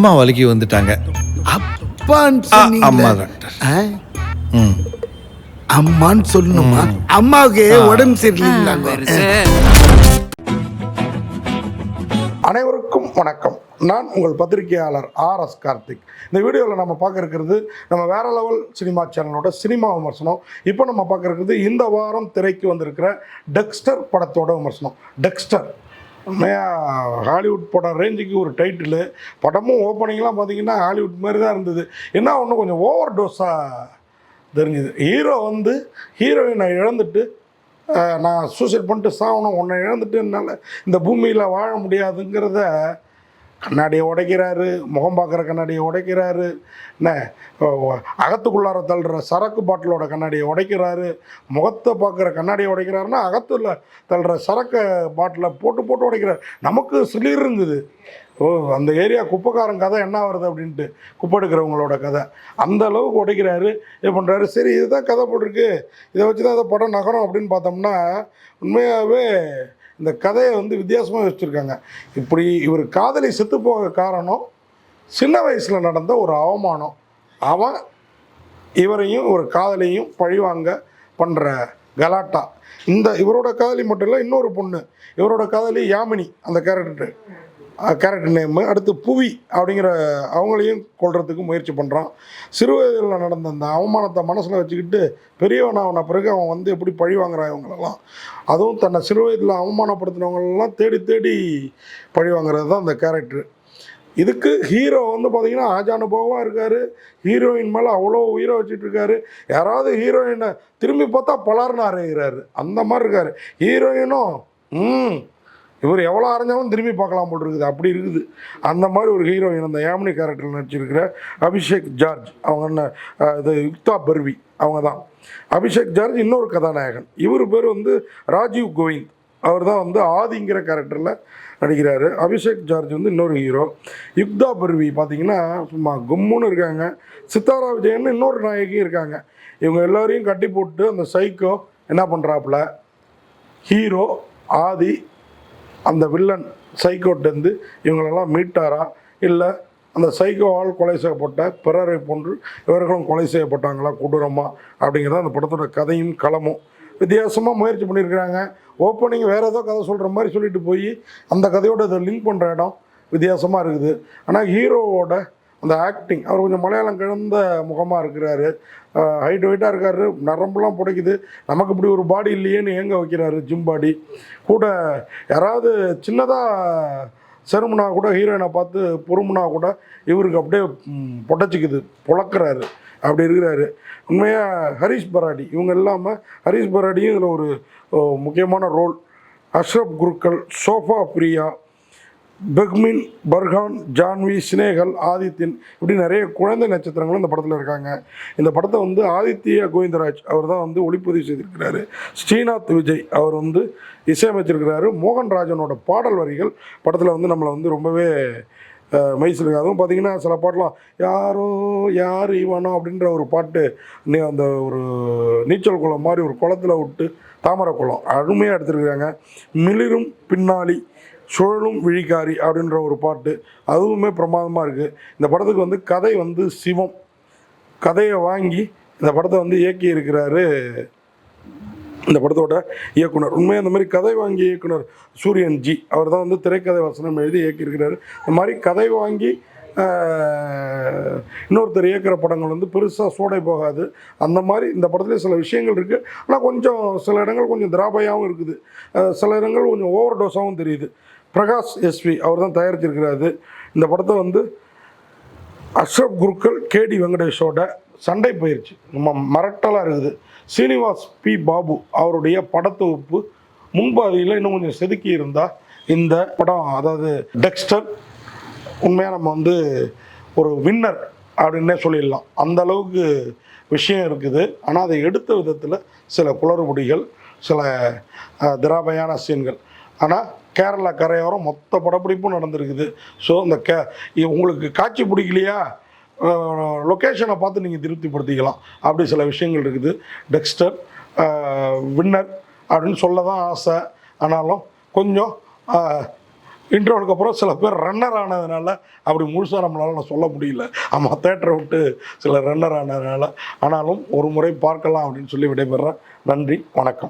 அம்மா வலிக்கு வந்துட்டாங்க. அப்பான்னு. அம்மா டாக்டர். ஆ? ம். அம்மான்னு சொல்லணுமா? அம்மாவுக்கு உடம்பு சரியில்லைங்களாங்க அனைவருக்கும் வணக்கம். நான் உங்கள் பத்திரிகையாளர் ஆர் எஸ் கார்த்திக். இந்த வீடியோவில் நம்ம பார்க்க இருக்கிறது நம்ம வேற லெவல் சினிமா சேனலோட சினிமா விமர்சனம். இப்போ நம்ம பார்க்க இருக்கிறது இந்த வாரம் திரைக்கு வந்திருக்கிற டெக்ஸ்டர் படத்தோட விமர்சனம். டெக்ஸ்டர். உண்மையாக ஹாலிவுட் படம் ரேஞ்சுக்கு ஒரு டைட்டிலு. படமும் ஓப்பனிங்லாம் பார்த்தீங்கன்னா ஹாலிவுட் மாதிரி தான் இருந்தது. என்ன ஒன்று கொஞ்சம் ஓவர் டோஸாக தெரிஞ்சுது. ஹீரோ வந்து ஹீரோயினை இழந்துட்டு நான் சூசைட் பண்ணிட்டு சாகணும். உன்னை இழந்துட்டு என்னால் இந்த பூமியில் வாழ முடியாதுங்கிறத கண்ணாடியை உடைக்கிறாரு முகம் பார்க்குற கண்ணாடியை உடைக்கிறாரு என்ன அகத்துக்குள்ளார தள்ளுற சரக்கு பாட்டிலோட கண்ணாடியை உடைக்கிறாரு முகத்தை பார்க்குற கண்ணாடியை உடைக்கிறாருன்னா அகத்துல தள்ளுற சரக்கு பாட்டிலை போட்டு போட்டு உடைக்கிறார். நமக்கு சிலிருங்குது ஓ அந்த ஏரியா குப்பைக்காரன் கதை என்ன வருது அப்படின்ட்டு குப்பை எடுக்கிறவங்களோட கதை. அந்த அளவுக்கு உடைக்கிறாரு. இது பண்ணுறாரு சரி இதுதான் கதை போட்டிருக்கு. இதை வச்சு தான் இந்த படம் நகரம் அப்படின்னு பார்த்தோம்னா உண்மையாகவே இந்த கதையை வந்து வித்தியாசமாக வச்சுருக்காங்க இப்படி இவர் காதலி செத்து போக காரணம் சின்ன வயசில் நடந்த ஒரு அவமானம். அவன் இவரையும் ஒரு காதலியும் பழிவாங்க பண்ணுற கலாட்டா. இந்த இவரோட காதலி மட்டும் இல்லை இன்னொரு பொண்ணு. இவரோட காதலி யாமினி அந்த கேரக்டர் கேரக்டர் நேமு அடுத்து புவி அப்படிங்கிற அவங்களையும் கொள்றதுக்கு முயற்சி பண்ணுறான் சிறு வயதில் நடந்த அந்த அவமானத்தை மனசில் வச்சுக்கிட்டு பெரியவனான பிறகு அவன் வந்து எப்படி பழி வாங்குறான் இவங்களெல்லாம்? அதுவும் தன்னை சிறு வயதில் அவமானப்படுத்தினவங்களெல்லாம் தேடி தேடி பழி வாங்குறது தான் அந்த கேரக்டர் இதுக்கு ஹீரோ வந்து பார்த்தீங்கன்னா ஆஜானுபவமாக இருக்கார். ஹீரோயின் மேலே அவ்வளோ உயிரை வச்சுட்டு இருக்காரு. யாராவது ஹீரோயினை திரும்பி பார்த்தா பலார்னு அறையிறாரு. அந்த மாதிரி இருக்கார். ஹீரோயினும் ம் இவர் எவ்வளோ அரைஞ்சாலும் திரும்பி பார்க்கலாம் போல் இருக்குது. அப்படி இருக்குது. அந்த மாதிரி ஒரு ஹீரோயின் அந்த யாமினி கேரக்டரில் நடிச்சிருக்கிற அபிஷேக் ஜார்ஜ். அவங்க என்ன இது யுக்தா பர்வி. அவங்க தான். அபிஷேக் ஜார்ஜ் இன்னொரு கதாநாயகன். இவர் பேர் வந்து ராஜீவ் கோவிந்த். அவர் தான் வந்து ஆதிங்கிற கேரக்டரில் நடிக்கிறாரு. அபிஷேக் ஜார்ஜ் வந்து இன்னொரு ஹீரோ யுக்தா பர்வி பார்த்தீங்கன்னா சும்மா கும்முன்னு இருக்காங்க. சித்தாரா விஜயன் இன்னொரு நாயகியும் இருக்காங்க. இவங்க எல்லோரையும் கட்டி போட்டு அந்த சைக்கோ என்ன பண்ணுறாப்புல ஹீரோ ஆதி அந்த வில்லன் சைக்கோட்டேருந்து இவங்களெல்லாம் மீட்டாரா? இல்லை அந்த சைக்கோவால் கொலை செய்யப்பட்ட பிறரை போன்று இவர்களும் கொலை செய்யப்பட்டாங்களா கொடூரமாக அப்படிங்கிறத அந்த படத்தோட கதையும் களமும். வித்தியாசமாக முயற்சி பண்ணியிருக்கிறாங்க. ஓப்பனிங் வேறு ஏதோ கதை சொல்கிற மாதிரி சொல்லிட்டு போய் அந்த கதையோட இதை லிங்க் பண்ணுற இடம் வித்தியாசமாக இருக்குது. ஆனால் ஹீரோவோட அந்த ஆக்டிங் அவர் கொஞ்சம் மலையாளம் கிழந்த முகமாக இருக்கிறாரு. ஹைட் வெயிட்டாக இருக்காரு. நரம்புலாம் பிடிக்குது. நமக்கு இப்படி ஒரு பாடி இல்லையேன்னு ஏங்க வைக்கிறாரு ஜிம் பாடி கூட யாராவது சின்னதாக செருமுனா கூட ஹீரோயினை பார்த்து பொறுமுனா கூட இவருக்கு அப்படியே புடச்சிக்குது. புழக்கிறாரு. அப்படி இருக்கிறாரு. உண்மையாக ஹரிஷ் பராடி. இவங்க இல்லாமல் ஹரிஷ் பராடியும் இதில் ஒரு முக்கியமான ரோல் அஷ்ரப் குருக்கள் சோஃபா பிரியா பெக்மின் பர்ஹான் ஜான்வி சினேகல் ஆதித்யன் இப்படி நிறைய குழந்தை நட்சத்திரங்களும் இந்த படத்தில் இருக்காங்க. இந்த படத்தை வந்து ஆதித்ய கோவிந்தராஜ் அவர் தான் வந்து ஒளிப்பதிவு செய்திருக்கிறாரு. ஸ்ரீநாத் விஜய் அவர் வந்து இசையமைச்சிருக்கிறாரு. மோகன் ராஜனோட பாடல் வரிகள் படத்தில் வந்து நம்மளை வந்து ரொம்பவே அஹ், அதுவும் பார்த்தீங்கன்னா சில பாட்டெலாம் யாரோ யார் இவனோ அப்படின்ற ஒரு பாட்டு நீ அந்த ஒரு நீச்சல் குளம் மாதிரி ஒரு குளத்தில் விட்டு தாமரை குளம் அருமையாக எடுத்திருக்கிறாங்க. மிளிரும் பின்னாளி சுழலும் விழிக்காரி அப்படின்ற ஒரு பாட்டு அதுவுமே பிரமாதமாக இருக்குது இந்த படத்துக்கு வந்து கதை வந்து சிவம். கதையை வாங்கி இந்த படத்தை வந்து இயக்கி இருக்கிறாரு இந்த படத்தோட இயக்குனர். உண்மையாக அந்த மாதிரி கதை வாங்கி இயக்குனர் சூரியன் ஜி. அவர் தான் வந்து திரைக்கதை வசனம் எழுதி இயக்கியிருக்கிறாரு இந்த மாதிரி கதை வாங்கி இன்னொருத்தர் இயக்கிற படங்கள் வந்து பெருசாக சூடை போகாது. அந்த மாதிரி இந்த படத்துலேயே சில விஷயங்கள் இருக்குது ஆனால் கொஞ்சம் சில இடங்கள் கொஞ்சம் திராபையாகவும் இருக்குது. சில இடங்கள் கொஞ்சம் ஓவர் டோஸாகவும் தெரியுது. பிரகாஷ் எஸ்வி அவர் தான் தயாரிச்சிருக்கிறாரு. இந்த படத்தை வந்து அஷ்ரப் குருக்கள் கேடி வெங்கடேஷோட சண்டை பயிற்சி நம்ம மரட்டலாக இருக்குது. சீனிவாஸ் பி. பாபு அவருடைய படத்தொகுப்பு முன்பாதியில் இன்னும் கொஞ்சம் செதுக்கி இருந்தால் இந்த படம் அதாவது டெக்ஸ்டர் உண்மையாக நம்ம வந்து ஒரு வின்னர் அப்படின்னே சொல்லிடலாம். அந்த அளவுக்கு விஷயம் இருக்குது. ஆனால் அதை எடுத்த விதத்தில் சில குளறுபடிகள் சில திராபையான சீன்கள். ஆனால் கேரளா கரையோரம் மொத்த படப்பிடிப்பும் நடந்திருக்குது. ஸோ இந்த கே உங்களுக்கு காட்சி பிடிக்கலையா? லொக்கேஷனை பார்த்து நீங்கள் திருப்திப்படுத்திக்கலாம். அப்படி சில விஷயங்கள் இருக்குது. டெக்ஸ்டர் வின்னர் அப்படின்னு சொல்ல தான் ஆசை. ஆனாலும் கொஞ்சம் இன்டர்வலுக்கு அப்புறம் சில பேர் ரன்னர் ஆனதுனால அப்படி முழுசாக நம்மளால் நான் சொல்ல முடியல. ஆமாம் தேட்டரை விட்டு சில ரன்னர் ஆனதுனால. ஆனாலும் ஒரு முறை பார்க்கலாம் அப்படின்னு சொல்லி விடைபெறேன். நன்றி வணக்கம்.